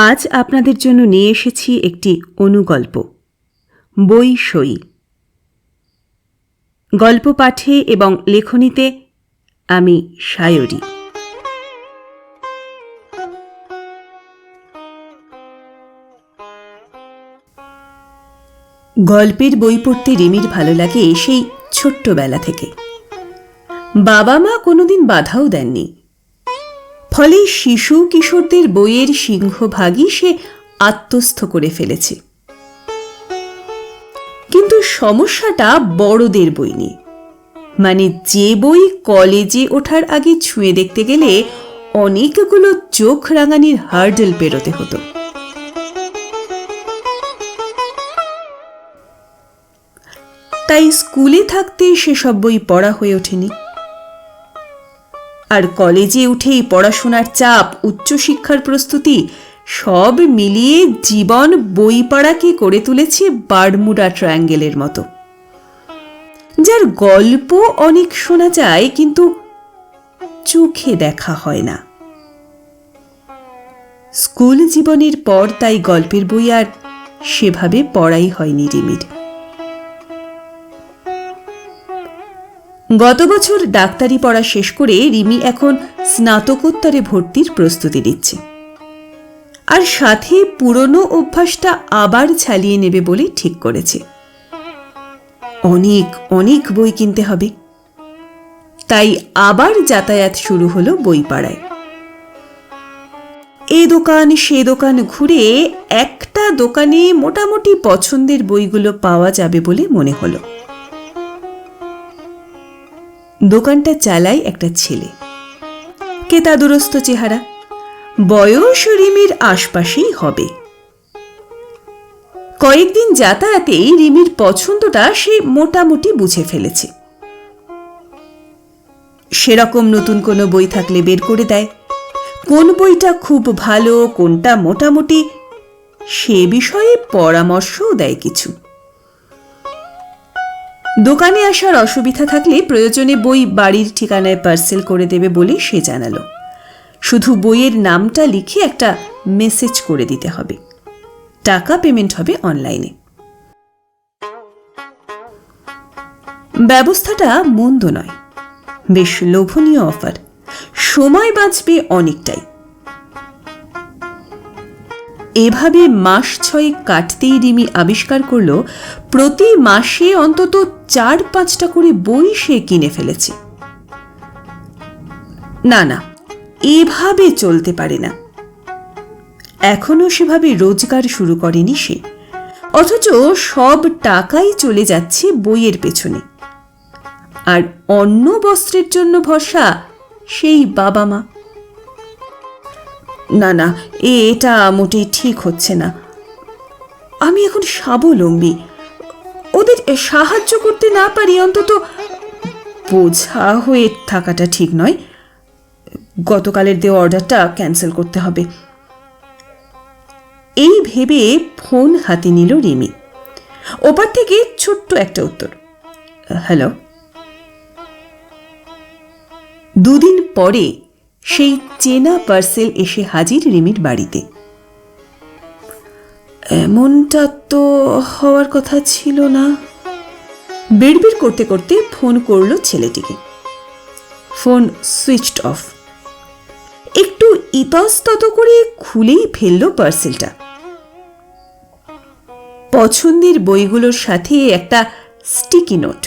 আজ আপনাদের জন্য নিয়ে এসেছি একটি অনুগল্প। বই সই। গল্প পাঠে এবং লেখনীতে আমি সায়রী। গল্পের বই পড়তে রিমির ভালো লাগে সেই ছোট্টবেলা থেকে। বাবা মা কোনোদিন বাধাও দেননি। ফলে শিশু কিশোরদের বইয়ের সিংহভাগই সে আত্মস্থ করে ফেলেছে। কিন্তু সমস্যাটা বড়দের বই নিয়ে। মানে যে বই কলেজে ওঠার আগে ছুঁয়ে দেখতে গেলে অনেকগুলো চোখ রাঙানির হার্ডেল পেরোতে হতো। তাই স্কুলে থাকতে সেসব বই পড়া হয়ে ওঠেনি। আর কলেজে উঠেই পড়াশোনার চাপ, উচ্চশিক্ষার প্রস্তুতি, সব মিলিয়ে জীবন বই পড়াকে করে তুলেছে বারমুডা ট্রায়াঙ্গেলের মতো। যার গল্প অনেক শোনা যায়, কিন্তু চোখে দেখা হয় না। স্কুল জীবনের পর তাই গল্পের বই আর সেভাবে পড়াই হয়নি রিমির। গত বছর ডাক্তারি পড়া শেষ করে রিমি এখন স্নাতকোত্তরে ভর্তির প্রস্তুতি নিচ্ছে। আর সাথে পুরনো অভ্যাসটা আবার ছালিয়ে নেবে বলে ঠিক করেছে। অনেক অনেক বই কিনতে হবে। তাই আবার যাতায়াত শুরু হলো বই পাড়ায় এ দোকান, সে দোকান ঘুরে একটা দোকানে মোটামুটি পছন্দের বইগুলো পাওয়া যাবে বলে মনে হলো। দোকানটা চালায় একটা ছেলে। কেতাদুরস্ত চেহারা। বয়স রিমির আশপাশেই হবে। কয়েকদিন যাতায়াতেই রিমির পছন্দটা সে মোটামুটি বুঝে ফেলেছে। সেরকম নতুন কোনো বই থাকলে বের করে দেয়। কোন বইটা খুব ভালো, কোনটা মোটামুটি, সে বিষয়ে পরামর্শও দেয় কিছু। দোকানে আসার অসুবিধা থাকলে প্রয়োজনে বই বাড়ির ঠিকানায় পার্সেল করে দেবে বলে সে জানালো। শুধু বইয়ের নামটা লিখে একটা মেসেজ করে দিতে হবে। টাকা পেমেন্ট হবে অনলাইনে। ব্যবস্থাটা মন্দ নয়। বেশ লোভনীয় অফার। সময় বাঁচবে অনেকটাই। এভাবে মাস ছয়েক কাটতেই রিমি আবিষ্কার করল, প্রতি মাসে অন্তত চার পাঁচটা করে বই সে কিনে ফেলেছে। না না, এভাবে চলতে পারে না। এখনও সেভাবে রোজগার শুরু করেনি সে। অথচ সব টাকাই চলে যাচ্ছে বইয়ের পেছনে। আর অন্য বস্ত্রের জন্য ভরসা সেই বাবা মা। না না, এটা মোটেই ঠিক হচ্ছে না। আমি এখন স্বাবলম্বী। ওদের সাহায্য করতে না পারি, অন্তত বোঝা হয়ে থাকাটা ঠিক নয়। গতকালের দেওয়া অর্ডারটা ক্যান্সেল করতে হবে। এই ভেবে ফোন হাতে নিল রিমি। ওপার থেকে ছোট্ট একটা উত্তর। হ্যালো। দুদিন পরে সেই চেনা পার্সেল এসে হাজির রিমির বাড়িতে। এমনটা তো হওয়ার কথা ছিল না। বিড়বিড় করতে করতে ফোন করল ছেলেটিকে। Phone switched off. একটু ইতস্তত করে খুলেই ফেলল পার্সেলটা। পছন্দের বইগুলোর সাথে একটা স্টিকি নোট।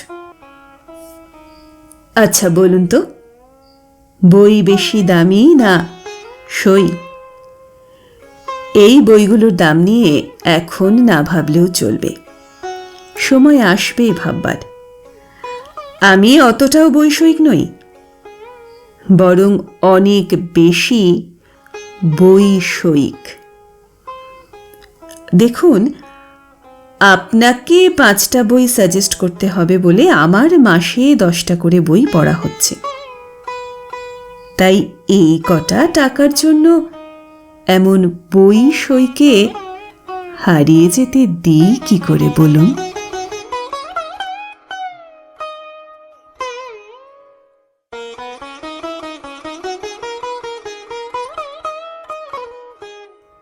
আচ্ছা বলুন তো। বই বেশি দামি না? সই। এই বইগুলোর দাম নিয়ে এখন না ভাবলেও চলবে। সময় আসবে ভাববার। আমি অতটাও বৈষয়িক নই। বরং অনেক বেশি বৈষয়িক। দেখুন, আপনাকে পাঁচটা বই সাজেস্ট করতে হবে বলে আমার মাসে দশটা করে বই পড়া হচ্ছে। তাই এই কটা টাকার জন্য এমন বই সইকে হারিয়ে যেতে দিই কি করে বলুন?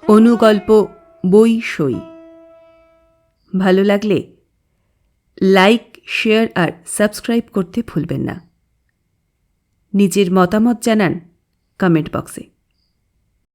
অনুগল্প বই সই। ভালো লাগলে লাইক, শেয়ার আর সাবস্ক্রাইব করতে ভুলবেন না। নিজের মতামত জানান কমেন্ট বক্সে।